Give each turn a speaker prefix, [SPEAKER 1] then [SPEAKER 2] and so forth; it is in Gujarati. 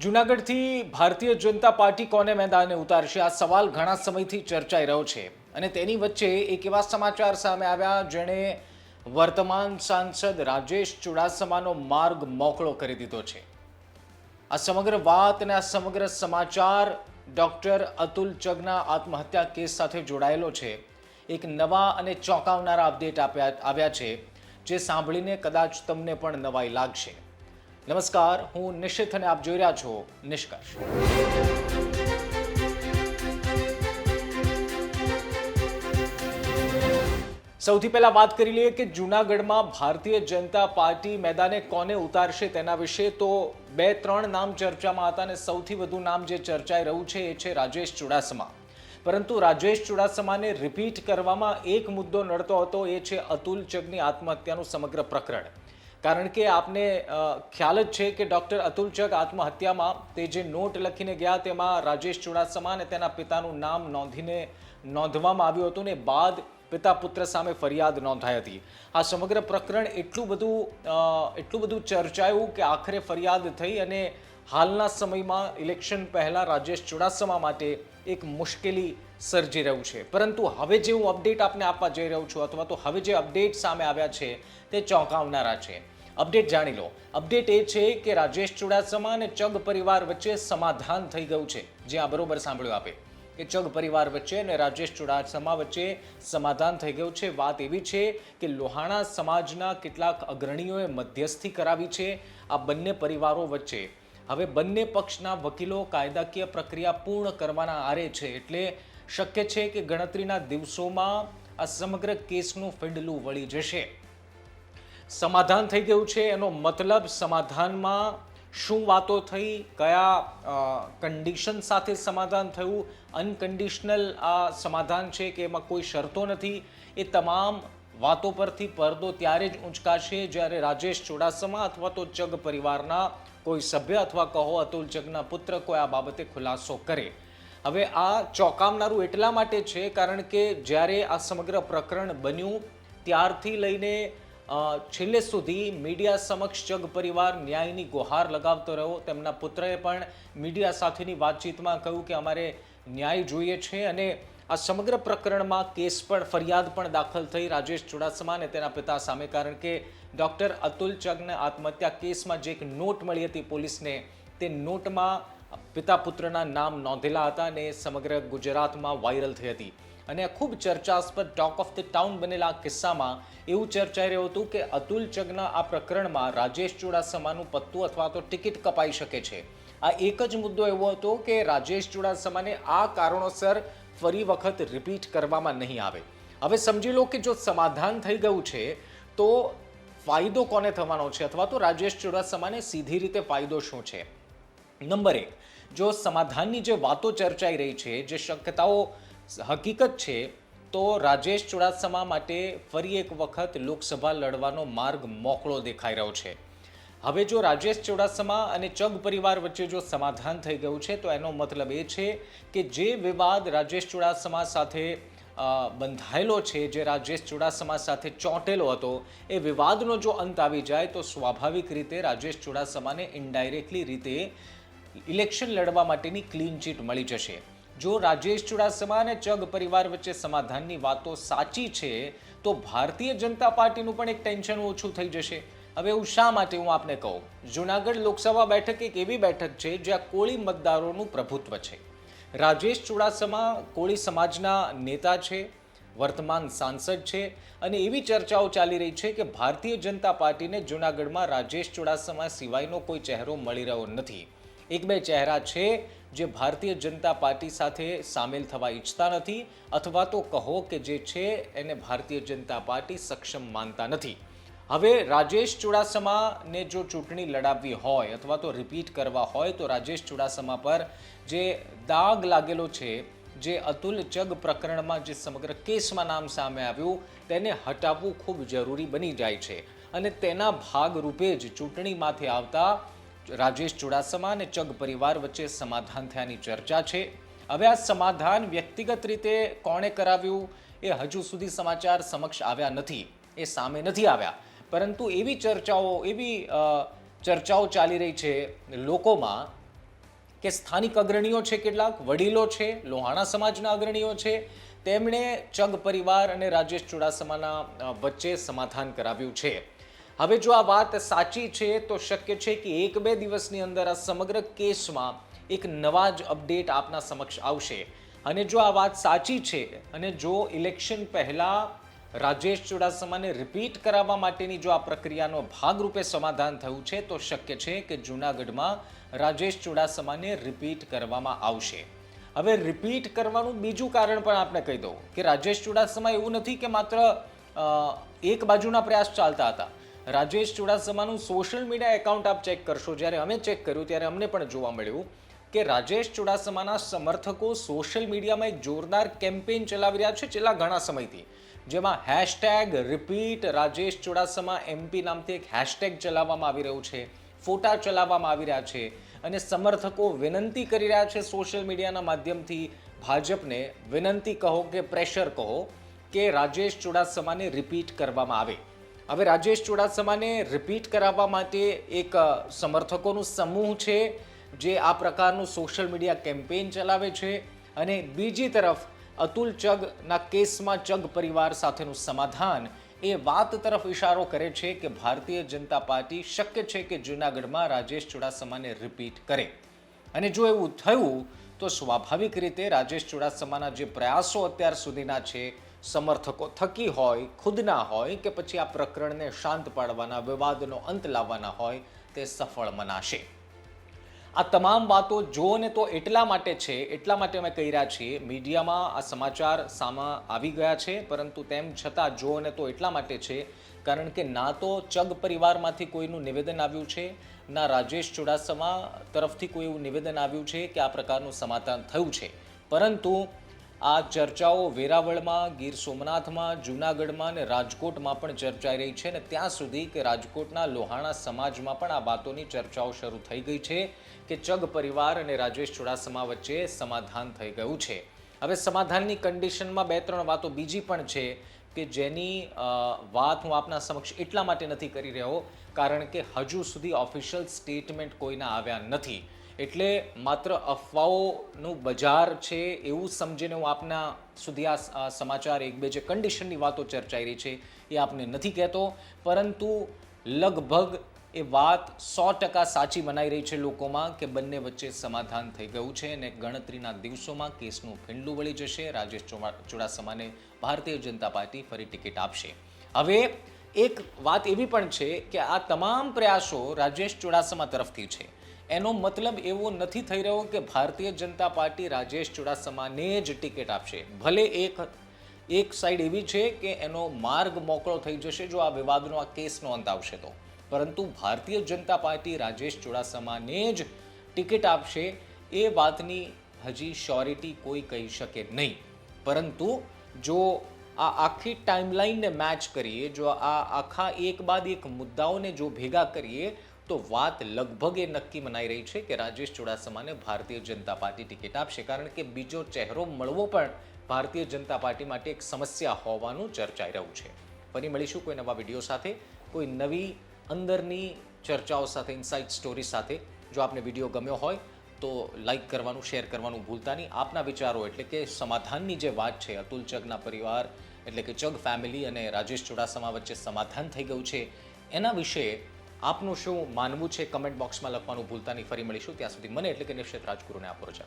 [SPEAKER 1] જુનાગઢથી ભારતીય જનતા પાર્ટી કોને મેદાને ઉતારશે? આ સવાલ ઘણા સમયથી ચર્ચાઈ રહ્યો છે. અને તેની વચ્ચે એક એવા સમાચાર સામે આવ્યા જેણે વર્તમાન સાંસદ રાજેશ ચુડાસમાનો માર્ગ મોકળો કરી દીધો છે. આ સમગ્ર વાત અને આ સમગ્ર સમાચાર ડૉક્ટર અતુલ ચગના આત્મહત્યા કેસ સાથે જોડાયેલો છે. એક નવા અને ચોંકાવનારા અપડેટ આપ્યા, આવ્યા છે, જે સાંભળીને કદાચ તમને પણ નવાઈ લાગશે. નમસ્કાર, હું નિશિત અને આપ જોઈ રહ્યા છો નિષ્કર્ષ. સૌથી પહેલા વાત કરી લઈએ કે જૂનાગઢમાં ભારતીય જનતા પાર્ટી મેદાને કોને ઉતારશે તેના વિશે તો બે, ત્રણ નામ ચર્ચામાં હતા અને સૌથી વધુ નામ જે ચર્ચાઈ રહ્યું છે એ છે રાજેશ ચુડાસમા. પરંતુ રાજેશ ચુડાસમાને રિપીટ કરવામાં એક મુદ્દો નડતો હતો, એ છે અતુલ ચગની આત્મહત્યાનું સમગ્ર પ્રકરણ. કારણ કે આપને ખ્યાલ જ છે કે ડૉક્ટર અતુલ ચક આત્મહત્યામાં તે જે નોટ લખીને ગયા તેમાં રાજેશ ચુડાસમા અને તેના પિતાનું નામ નોંધીને નોંધવામાં આવ્યું હતું ને બાદ પિતા પુત્ર સામે ફરિયાદ નોંધાઈ હતી. આ સમગ્ર પ્રકરણ એટલું બધું એટલું બધું ચર્ચાયું કે આખરે ફરિયાદ થઈ અને હાલના સમયમાં ઇલેક્શન પહેલાં રાજેશ ચુડાસમા માટે એક મુશ્કેલી સર્જી રહ્યું છે. પરંતુ હવે જે હું અપડેટ આપને આપવા જઈ રહ્યો છું અથવા તો હવે જે અપડેટ સામે આવ્યા છે તે ચોંકાવનારા છે. અપડેટ જાણી લો. અપડેટ એ છે કે રાજેશ ચુડાસમા અને ચગ પરિવાર વચ્ચે સમાધાન થઈ ગયું છે. જે આ બરોબર સાંભળ્યું આપે. કે ચગ પરિવાર વચ્ચે અને રાજેશ ચુડાસમા વચ્ચે સમાધાન થઈ ગયું છે. વાત એવી છે કે લોહાણા સમાજના કેટલાક અગ્રણીઓએ મધ્યસ્થી કરાવી છે. આ બંને પરિવારો વચ્ચે હવે બંને પક્ષના વકીલો કાયદાકીય પ્રક્રિયા પૂર્ણ કરવાના આરે છે એટલે શક્ય છે કે ગણતરીના દિવસોમાં આ સમગ્ર કેસનું ફિંડલું વળી જશે. સમાધાન થઈ ગયું છે, એનો મતલબ સમાધાનમાં શું વાતો થઈ, કયા કન્ડિશન સાથે સમાધાન થયું અનકન્ડિશનલ આ સમાધાન છે કે એમાં કોઈ શરતો નથી, એ તમામ વાતો પરથી પડદો ત્યારે જ ઊંચકાશે જ્યારે રાજેશ ચુડાસમા અથવા તો જગ પરિવારના કોઈ સભ્ય અથવા કહો અતુલ જગના પુત્ર કોઈ આ બાબતે ખુલાસો કરે. હવે આ ચોંકાવનારું એટલા માટે છે કારણ કે જ્યારે આ સમગ્ર પ્રકરણ બન્યું, ત્યારથી લઈને છેલ્લે સુધી મીડિયા સમક્ષ જગ પરિવાર ન્યાયની ગુહાર લગાવતો રહ્યો. તેમના પુત્રએ પણ મીડિયા સાથેની વાતચીતમાં કહ્યું કે અમારે ન્યાય જોઈએ છે અને આ સમગ્ર પ્રકરણમાં કેસ પણ ફરિયાદ પણ દાખલ થઈ. રાજેશ ચુડાસમા અને તેના પિતા સામે, કારણ કે ડૉક્ટર અતુલ ચગને આત્મહત્યા કેસમાં જે એક નોટ મળી હતી પોલીસને, તે નોટમાં પિતા પુત્રના નામ નોંધેલા હતા અને સમગ્ર ગુજરાતમાં વાયરલ થઈ હતી. અને ખૂબ ચર્ચાસ્પદ ટોક ઓફ ધ ટાઉન બનેલા કિસ્સામાં એવું ચર્ચાઈ રહ્યું હતું કે અતુલ ચગના આ પ્રકરણમાં રાજેશ ચુડાસમાનું પત્તું અથવા તો ટિકિટ કપાઈ શકે છે. આ એક જ મુદ્દો એવો હતો કે રાજેશ ચુડાસમાને આ કારણોસર ફરી વખત રિપીટ કરવામાં નહીં આવે. હવે સમજી લો કે જો સમાધાન થઈ ગયું છે, તો ફાયદો કોને થવાનો છે? અથવા તો રાજેશ ચુડાસમાને સીધી રીતે ફાયદો શું છે? નંબર એક, જો સમાધાનની જે વાતો ચર્ચાઈ રહી છે, જે શક્યતાઓ હકીકત છે, તો રાજેશ ચુડાસમા માટે ફરી એક વખત લોકસભા લડવાનો માર્ગ મોકળો દેખાઈ રહ્યો છે. હવે જો રાજેશ ચુડાસમા અને ચગ પરિવાર વચ્ચે જો સમાધાન થઈ ગયું છે, તો એનો મતલબ એ છે કે જે વિવાદ રાજેશ ચુડાસમા સાથે બંધાયેલો છે, જે રાજેશ ચુડાસમા સાથે ચોંટેલો હતો, એ વિવાદનો જો અંત આવી જાય, તો સ્વાભાવિક રીતે રાજેશ ચુડાસમાને ઇનડાયરેક્ટલી રીતે ઇલેક્શન લડવા માટેની ક્લીન ચીટ મળી જશે. જો રાજેશ ચુડાસમા અને ચગ પરિવાર વચ્ચે સમાધાનની વાતો સાચી છે, તો ભારતીય જનતા પાર્ટીનું પણ એક ટેન્શન ઓછું થઈ જશે. હવે એવું શા માટે હું આપને કહું? જુનાગઢ લોકસભા બેઠક એક એવી બેઠક છે જ્યાં કોળી મતદારોનું પ્રભુત્વ છે. રાજેશ ચુડાસમા કોળી સમાજના નેતા છે, વર્તમાન સાંસદ છે અને એવી ચર્ચાઓ ચાલી રહી છે કે ભારતીય જનતા પાર્ટીને જૂનાગઢમાં રાજેશ ચુડાસમા સિવાયનો કોઈ ચહેરો મળી રહ્યો નથી. એક બે ચહેરા છે જે ભારતીય જનતા પાર્ટી સાથે સામેલ થવા ઈચ્છતા નથી અથવા તો કહો કે જે છે એને ભારતીય જનતા પાર્ટી સક્ષમ માનતા નથી. હવે રાજેશ ચુડાસમાને જો ચૂંટણી લડાવવી હોય અથવા તો રિપીટ કરવા હોય, તો રાજેશ ચુડાસમા પર જે દાગ લાગેલો છે, જે અતુલ ચગ પ્રકરણમાં જે સમગ્ર કેસમાં નામ સામે આવ્યું, તેને હટાવવું ખૂબ જરૂરી બની જાય છે. અને તેના ભાગરૂપે જ ચૂંટણીમાંથી આવતા રાજેશ ચુડાસમા અને ચગ પરિવાર વચ્ચે સમાધાન થયાની ચર્ચા છે. હવે આ સમાધાન વ્યક્તિગત રીતે કોણે કરાવ્યું, એ હજુ સુધી સમાચાર સમક્ષ આવ્યા નથી. એ સામે નથી આવ્યા. પરંતુ એવી ચર્ચાઓ એવી ચર્ચાઓ ચાલી રહી છે લોકોમાં કે સ્થાનિક અગ્રણીઓ છે કેટલાક, વડીલો છે, લોહાણા સમાજના અગ્રણીઓ છે, તેમણે ચગ પરિવાર અને રાજેશ ચુડાસમાના વચ્ચે સમાધાન કરાવ્યું છે. હવે જો આ વાત સાચી છે, તો શક્ય છે કે એક બે દિવસની અંદર આ સમગ્ર કેસમાં એક નવા જ અપડેટ આપના સમક્ષ આવશે. અને જો આ વાત સાચી છે, અને જો ઇલેક્શન પહેલા રાજેશ ચુડાસમાને રિપીટ કરાવવા માટેની જો આ પ્રક્રિયાનો ભાગરૂપે સમાધાન થયું છે, તો શક્ય છે કે જૂનાગઢમાં રાજેશ ચુડાસમાને રિપીટ કરવામાં આવશે. હવે રિપીટ કરવાનું બીજું કારણ પણ આપણે કહી દઉં કે રાજેશ ચુડાસમા એવું નથી કે માત્ર એક બાજુના પ્રયાસ ચાલતા હતા. રાજેશ ચુડાસમાનું સોશિયલ મીડિયા એકાઉન્ટ આપ ચેક કરશો, જ્યારે અમે ચેક કર્યું, ત્યારે અમને પણ જોવા મળ્યું કે રાજેશ ચુડાસમાના સમર્થકો સોશિયલ મીડિયામાં એક જોરદાર કેમ્પેઇન ચલાવી રહ્યા છે છેલ્લા ઘણા સમયથી. જેમાં hashtag repeat Rajesh Chudasama MP નામથી એક હેશટેગ ચલાવવામાં આવી રહ્યું છે, ફોટા ચલાવવામાં આવી રહ્યા છે અને સમર્થકો વિનંતી કરી રહ્યા છે સોશિયલ મીડિયાના માધ્યમથી ભાજપને વિનંતી કહો કે પ્રેશર કહો કે રાજેશ ચુડાસમાને રિપીટ કરવામાં આવે. હવે રાજેશ ચુડાસમાને રિપીટ કરાવવા માટે એક સમર્થકોનું સમૂહ છે જે આ પ્રકારનું સોશિયલ મીડિયા કેમ્પેઇન ચલાવે છે અને બીજી તરફ અતુલ ચગના કેસમાં ચગ પરિવાર સાથેનું સમાધાન એ વાત તરફ ઇશારો કરે છે કે ભારતીય જનતા પાર્ટી શક્ય છે કે જૂનાગઢમાં રાજેશ ચુડાસમાને રિપીટ કરે. અને જો એવું થયું, તો સ્વાભાવિક રીતે રાજેશ ચુડાસમાના જે પ્રયાસો અત્યાર સુધીના છે, સમર્થકો થકી હોય, ખુદના હોય, કે પછી આ પ્રકરણને શાંત પાડવાના, વિવાદનો અંત લાવવાના હોય, તે સફળ મનાશે. આ તમામ વાતો જો ને તો એટલા માટે છે, એટલા માટે અમે કહી રહ્યા છીએ, મીડિયામાં આ સમાચાર સામા આવી ગયા છે, પરંતુ તેમ છતાં જો ને તો એટલા માટે છે, કારણ કે ના તો ચગ પરિવારમાંથી કોઈનું નિવેદન આવ્યું છે, ના રાજેશ ચુડાસમા તરફથી કોઈ એવું નિવેદન આવ્યું છે કે આ પ્રકારનું સમાધાન થયું છે. પરંતુ આ ચર્ચાઓ વેરાવળમાં, ગીર સોમનાથમાં, જૂનાગઢમાં અને રાજકોટમાં પણ ચર્ચાઈ રહી છે અને ત્યાં સુધી કે રાજકોટના લોહાણા સમાજમાં પણ આ વાતોની ચર્ચાઓ શરૂ થઈ ગઈ છે કે ચગ પરિવાર અને રાજેશ ચુડાસમા વચ્ચે સમાધાન થઈ ગયું છે. હવે સમાધાનની કન્ડિશનમાં બે ત્રણ વાતો બીજી પણ છે કે જેની વાત હું આપના સમક્ષ એટલા માટે નથી કરી રહ્યો કારણ કે હજુ સુધી ઓફિશિયલ સ્ટેટમેન્ટ કોઈના આવ્યા નથી. એટલે માત્ર અફવાઓનું બજાર છે એવું સમજીને હું આપના સુધી આ સમાચાર એક બે જે કન્ડિશનની વાતો ચર્ચાઈ રહી છે એ આપને નથી કહેતો. પરંતુ લગભગ એ વાત સો ટકા સાચી બનાવી રહી છે લોકોમાં કે બંને વચ્ચે સમાધાન થઈ ગયું છે અને ગણતરીના દિવસોમાં કેસનું ફીંડલું વળી જશે. રાજેશ ચુડાસમાને ભારતીય જનતા પાર્ટી ફરી ટિકિટ આપશે. હવે એક વાત એવી પણ છે કે આ તમામ પ્રયાસો રાજેશ ચુડાસમા તરફથી છે. એનો મતલબ એવો નથી થઈ રહ્યો કે ભારતીય જનતા પાર્ટી રાજેશ ચુડાસમાને જ ટિકિટ આપશે. ભલે એક એક સાઈડ એવી છે કે એનો માર્ગ મોકળો થઈ જશે, જો આ વિવાદનો, આ કેસનો અંત આવશે તો. પરંતુ ભારતીય જનતા પાર્ટી રાજેશ ચુડાસમાને જ ટિકિટ આપશે એ વાતની હજી શ્યોરિટી કોઈ કહી શકે નહીં. પરંતુ જો આ આખી ટાઈમલાઈનને મેચ કરીએ, જો આ આખા એક બાદ એક મુદ્દાઓને જો ભેગા કરીએ તો વાત લગભગ એ નક્કી મનાઈ રહી છે કે રાજેશ ચુડાસમાને ભારતીય જનતા પાર્ટી ટિકિટ આપશે કારણ કે બીજો ચહેરો મળવો પણ ભારતીય જનતા પાર્ટી માટે એક સમસ્યા હોવાનું ચર્ચાઈ રહ્યું છે. ફરી મળીશું કોઈ નવા વીડિયો સાથે, કોઈ નવી અંદરની ચર્ચાઓ સાથે ઇનસાઇટ સ્ટોરી સાથે. જો આપને વીડિયો ગમ્યો હોય તો લાઈક કરવાનું શેર કરવાનું ભૂલતા નહીં. આપના વિચારો એટલે કે સમાધાનની જે વાત છે, અતુલ ચગના પરિવાર, એટલે કે ચગ ફેમિલી અને રાજેશ ચુડાસમા વચ્ચે સમાધાન થઈ ગયું છે. એના વિશે આપનું શું માનવું છે? કમેન્ટ બોક્સમાં લખવાનું ભૂલતા નહીં. ફરી મળીશું. ત્યાં સુધી મને એટલે કે નિશ્ચિત રાજગુરુને આપો રજા.